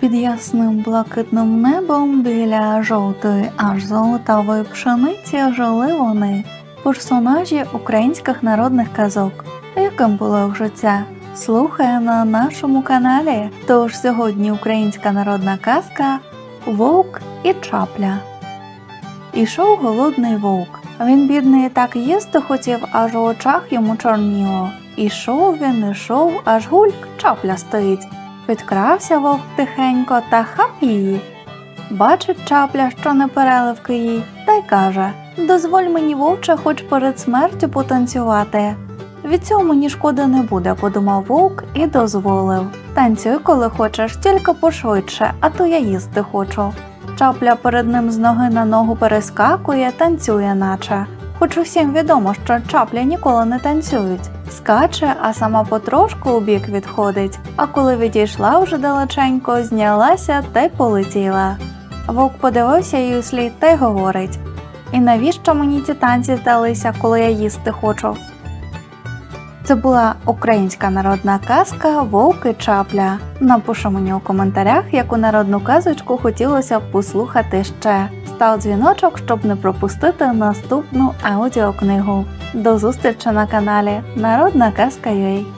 Під ясним блакитним небом біля жовтої аж золотавої пшениці жили вони, персонажі українських народних казок. Яким було їх життя? Слухає на нашому каналі. Тож сьогодні українська народна казка Вовк і Чапля. Ішов голодний вовк. Він бідний так їсти хотів, аж у очах йому чорніло. Ішов він, ішов, аж гульк чапля стоїть. Підкрався вовк тихенько та хап її. Бачить чапля, що не переливки їй, та й каже Дозволь мені, вовче, хоч перед смертю потанцювати. Від цього мені шкоди не буде, подумав вовк і дозволив. Танцюй, коли хочеш, тільки пошвидше, а то я їсти хочу. Чапля перед ним з ноги на ногу перескакує, танцює, наче. Хоч усім відомо, що чапля ніколи не танцюють. Скаче, а сама потрошку у бік відходить, а коли відійшла вже далеченько, знялася та й полетіла. Вовк подивився їй слід та й говорить: І навіщо мені ті танці здалися, коли я їсти хочу? Це була українська народна казка Вовк і Чапля. Напиши мені у коментарях, яку народну казочку хотілося б послухати ще. Став дзвіночок, щоб не пропустити наступну аудіокнигу. До зустрічі на каналі Народна казка.ua